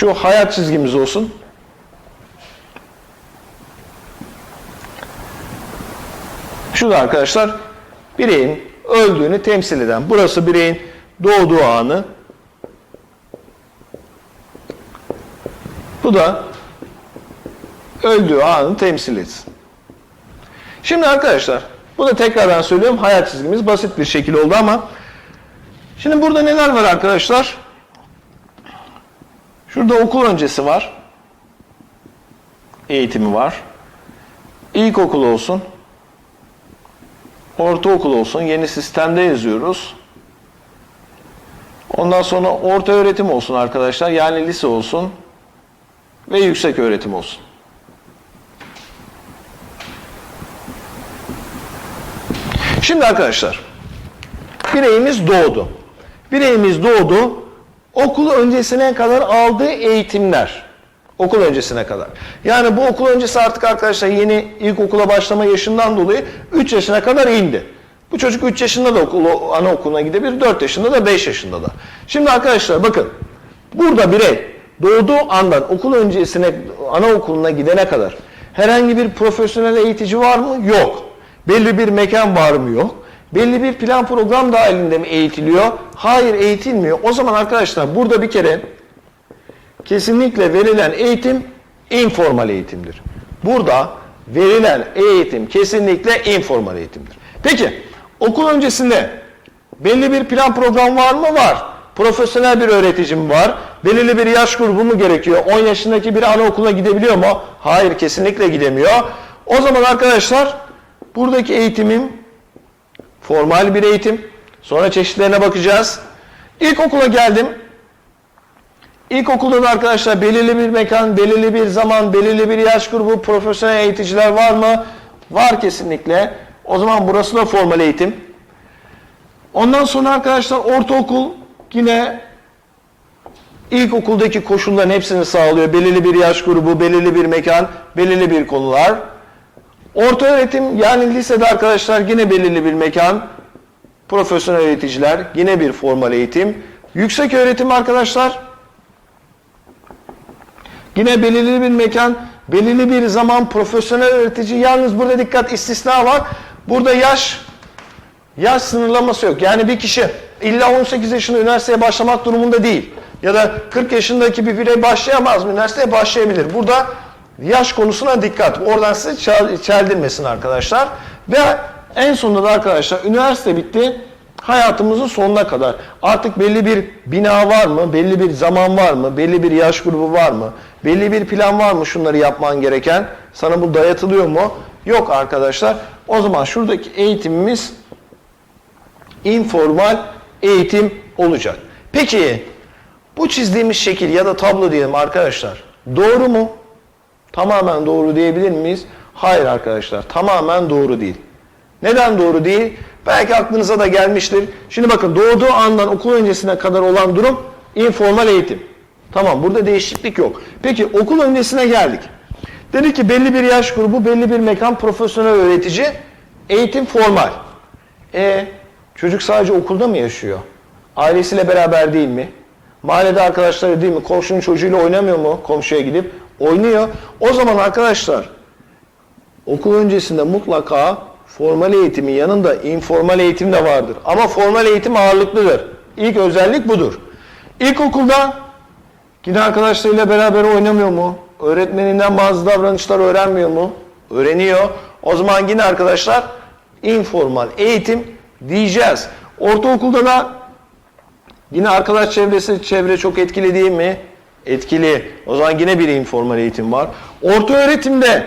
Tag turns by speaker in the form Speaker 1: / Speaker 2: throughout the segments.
Speaker 1: Şu hayat çizgimiz olsun. Şu da arkadaşlar bireyin öldüğünü temsil eden. Burası bireyin doğduğu anı. Bu da öldüğü anı temsil etsin. Şimdi arkadaşlar, bu da tekrardan söylüyorum hayat çizgimiz basit bir şekil oldu ama şimdi burada neler var arkadaşlar? Şurada okul öncesi var. Eğitimi var. İlkokul olsun. Ortaokul olsun. Yeni sistemde yazıyoruz. Ondan sonra orta öğretim olsun arkadaşlar. Yani lise olsun. Ve yüksek öğretim olsun. Şimdi arkadaşlar, bireyimiz doğdu. Bireyimiz doğdu, okul öncesine kadar aldığı eğitimler. Okul öncesine kadar. Yani bu okul öncesi artık arkadaşlar yeni ilkokula başlama yaşından dolayı 3 yaşına kadar indi. Bu çocuk 3 yaşında da okulu, anaokuluna gidebilir, 4 yaşında da 5 yaşında da. Şimdi arkadaşlar bakın, burada birey doğduğu andan okul öncesine, anaokuluna gidene kadar herhangi bir profesyonel eğitici var mı? Yok. Belli bir mekan var mı? Yok. Belli bir plan program dahilinde mi eğitiliyor? Hayır eğitilmiyor. O zaman arkadaşlar burada bir kere kesinlikle verilen eğitim informal eğitimdir. Burada verilen eğitim kesinlikle informal eğitimdir. Peki okul öncesinde belli bir plan program var mı? Var. Profesyonel bir öğreticim var. Belirli bir yaş grubu mu gerekiyor? 10 yaşındaki bir anaokuluna gidebiliyor mu? Hayır kesinlikle gidemiyor. O zaman arkadaşlar buradaki eğitimim formal bir eğitim. Sonra çeşitlerine bakacağız. İlkokula geldim. İlkokulda da arkadaşlar belirli bir mekan, belirli bir zaman, belirli bir yaş grubu, profesyonel eğiticiler var mı? Var kesinlikle. O zaman burası da formal eğitim. Ondan sonra arkadaşlar ortaokul yine ilkokuldaki koşulların hepsini sağlıyor. Belirli bir yaş grubu, belirli bir mekan, belirli bir konular. Orta öğretim yani lisede arkadaşlar yine belirli bir mekan, profesyonel öğreticiler, yine bir formal eğitim. Yüksek öğretim arkadaşlar yine belirli bir mekan, belirli bir zaman profesyonel öğretici. Yalnız burada dikkat istisna var. Burada yaş yaş sınırlaması yok. Yani bir kişi illa 18 yaşında üniversiteye başlamak durumunda değil. Ya da 40 yaşındaki bir birey başlayamaz mı? Üniversiteye başlayabilir. Burada yaş konusuna dikkat. Oradan size çel- çeldirmesin arkadaşlar. Ve en sonunda da arkadaşlar üniversite bitti. Hayatımızın sonuna kadar. Artık belli bir bina var mı? Belli bir zaman var mı? Belli bir yaş grubu var mı? Belli bir plan var mı şunları yapman gereken? Sana bu dayatılıyor mu? Yok arkadaşlar. O zaman şuradaki eğitimimiz informal eğitim olacak. Peki bu çizdiğimiz şekil ya da tablo diyelim arkadaşlar. Doğru mu? Tamamen doğru diyebilir miyiz? Hayır arkadaşlar tamamen doğru değil. Neden doğru değil? Belki aklınıza da gelmiştir. Şimdi bakın doğduğu andan okul öncesine kadar olan durum informal eğitim. Tamam burada değişiklik yok. Peki okul öncesine geldik. Dedi ki belli bir yaş grubu, belli bir mekan, profesyonel öğretici, eğitim formal. E çocuk sadece okulda mı yaşıyor? Ailesiyle beraber değil mi? Mahallede arkadaşları değil mi? Komşunun çocuğuyla oynamıyor mu? Komşuya gidip oynuyor. O zaman arkadaşlar okul öncesinde mutlaka formal eğitimin yanında informal eğitim de vardır. Ama formal eğitim ağırlıklıdır. İlk özellik budur. İlkokulda yine arkadaşlarıyla beraber oynamıyor mu? Öğretmeninden bazı davranışlar öğrenmiyor mu? Öğreniyor. O zaman yine arkadaşlar informal eğitim diyeceğiz. Ortaokulda da yine arkadaş çevresi çevre çok etkili değil mi? Etkili. O zaman yine bir informal eğitim var. Orta öğretimde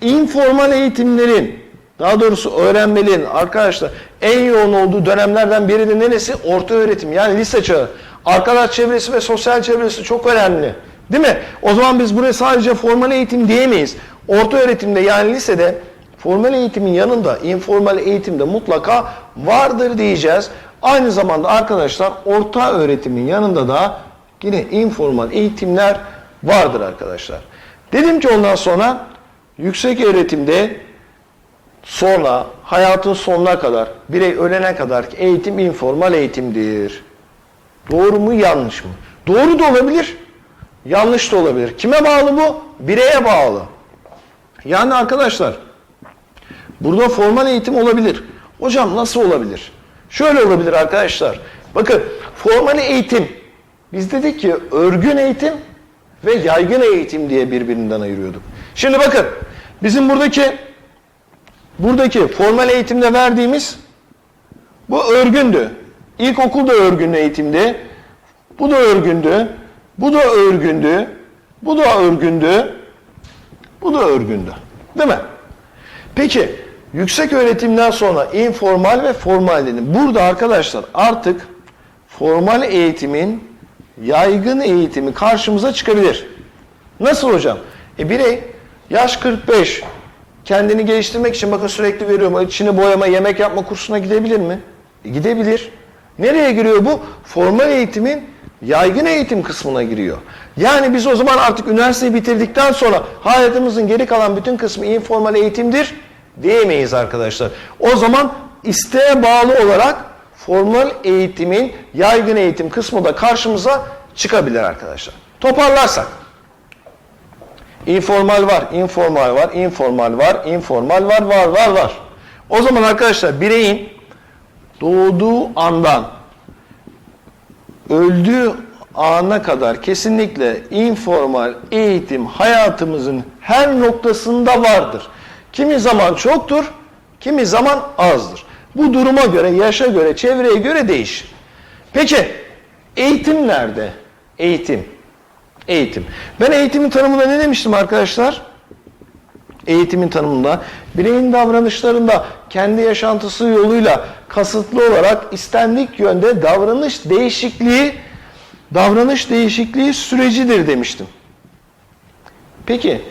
Speaker 1: informal eğitimlerin daha doğrusu öğrenmelerin arkadaşlar en yoğun olduğu dönemlerden biri de neresi? Orta öğretim yani lise çağı. Arkadaş çevresi ve sosyal çevresi çok önemli. Değil mi? O zaman biz buraya sadece formal eğitim diyemeyiz. Orta öğretimde yani lisede formal eğitimin yanında informal eğitimde mutlaka vardır diyeceğiz. Aynı zamanda arkadaşlar orta öğretimin yanında da yine informal eğitimler vardır arkadaşlar. Dedim ki ondan sonra yüksek öğretimde sonra hayatın sonuna kadar birey ölene kadar ki eğitim informal eğitimdir. Doğru mu yanlış mı? Doğru da olabilir. Yanlış da olabilir. Kime bağlı bu? Bireye bağlı. Yani arkadaşlar burada formal eğitim olabilir. Hocam nasıl olabilir? Şöyle olabilir arkadaşlar. Bakın formal eğitim biz dedik ki örgün eğitim ve yaygın eğitim diye birbirinden ayırıyorduk. Şimdi bakın bizim buradaki buradaki formal eğitimde verdiğimiz bu örgündü. İlkokul da örgün eğitimdi. Bu da örgündü. Bu da örgündü. Bu da örgündü. Bu da örgündü. Değil mi? Peki yüksek öğretimden sonra informal ve formal dedim. Burada arkadaşlar artık formal eğitimin yaygın eğitimi karşımıza çıkabilir. Nasıl hocam? E birey yaş 45 kendini geliştirmek için bakın sürekli veriyorum. İçini boyama, yemek yapma kursuna gidebilir mi? E gidebilir. Nereye giriyor bu? Formal eğitimin yaygın eğitim kısmına giriyor. Yani biz o zaman artık üniversiteyi bitirdikten sonra hayatımızın geri kalan bütün kısmı informal eğitimdir diyemeyiz arkadaşlar. O zaman isteğe bağlı olarak formal eğitimin yaygın eğitim kısmı da karşımıza çıkabilir arkadaşlar. Toparlarsak. İnformal var, informal var, informal var, informal var, var, var, var. O zaman arkadaşlar bireyin doğduğu andan öldüğü ana kadar kesinlikle informal eğitim hayatımızın her noktasında vardır. Kimi zaman çoktur, kimi zaman azdır. Bu duruma göre, yaşa göre, çevreye göre değişir. Peki eğitim nerede? Eğitim. Eğitim. Ben eğitimin tanımında ne demiştim arkadaşlar? Eğitimin tanımında bireyin davranışlarında kendi yaşantısı yoluyla kasıtlı olarak istendik yönde davranış değişikliği davranış değişikliği sürecidir demiştim. Peki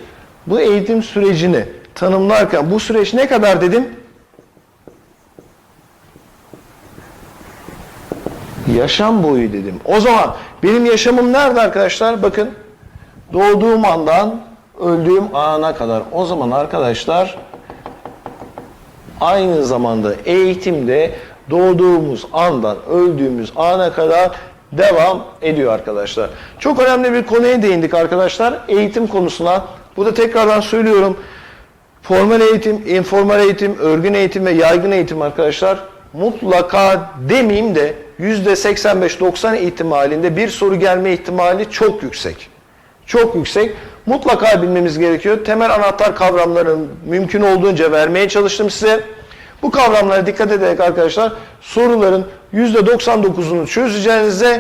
Speaker 1: bu eğitim sürecini tanımlarken bu süreç ne kadar dedim? Yaşam boyu dedim. O zaman benim yaşamım nerede arkadaşlar? Bakın doğduğum andan öldüğüm ana kadar. O zaman arkadaşlar aynı zamanda eğitimde doğduğumuz andan öldüğümüz ana kadar devam ediyor arkadaşlar. Çok önemli bir konuya değindik arkadaşlar. Eğitim konusuna. Bu da tekrardan söylüyorum. Formal eğitim, informal eğitim, örgün eğitim ve yaygın eğitim arkadaşlar mutlaka demeyeyim de %85-90 ihtimalinde bir soru gelme ihtimali çok yüksek. Çok yüksek. Mutlaka bilmemiz gerekiyor. Temel anahtar kavramların mümkün olduğunca vermeye çalıştım size. Bu kavramlara dikkat ederek arkadaşlar soruların %99'unu çözeceğinize